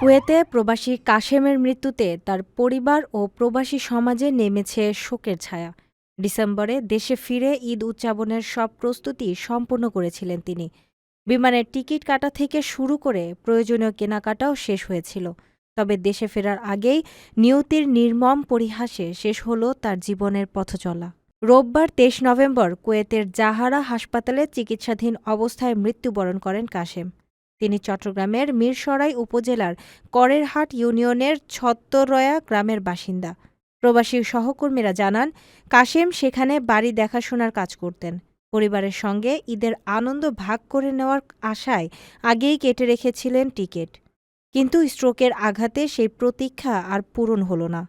কুয়েতে প্রবাসী কাশেমের মৃত্যুতে তার পরিবার ও প্রবাসী সমাজে নেমেছে শোকের ছায়া। ডিসেম্বরে দেশে ফিরে ঈদ উদযাপনের সব প্রস্তুতি সম্পন্ন করেছিলেন তিনি। বিমানের টিকিট কাটা থেকে শুরু করে প্রয়োজনীয় কেনাকাটাও শেষ হয়েছিল। তবে দেশে ফেরার আগেই নিয়তির নির্মম পরিহাসে শেষ হলো তার জীবনের পথচলা। রোববার তেইশ নভেম্বর কুয়েতের জাহারা হাসপাতালে চিকিৎসাধীন অবস্থায় মৃত্যুবরণ করেন কাশেম। তিনি চট্টগ্রামের মিরসরাই উপজেলার করেরহাট ইউনিয়নের ছত্তরয়া গ্রামের বাসিন্দা। প্রবাসী সহকর্মীরা জানান কাশেম সেখানে বাড়ি দেখাশোনার কাজ করতেন। পরিবারের সঙ্গে ঈদের আনন্দ ভাগ করে নেওয়ার আশায় আগেই কেটে রেখেছিলেন টিকিট। কিন্তু স্ট্রোকের আঘাতে সেই প্রতীক্ষা আর পূরণ হল না।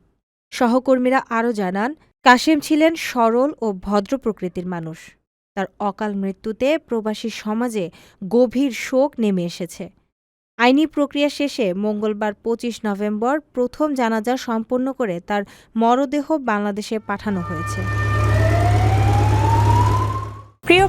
সহকর্মীরা আরও জানান কাশেম ছিলেন সরল ও ভদ্র প্রকৃতির মানুষ। তার অকাল মৃত্যুতে প্রবাসী সমাজে গভীর শোক নেমে এসেছে। আইনি প্রক্রিয়া শেষে মঙ্গলবার পঁচিশ নভেম্বর প্রথম জানাজা সম্পন্ন করে তার মরদেহ বাংলাদেশে পাঠানো হয়েছে।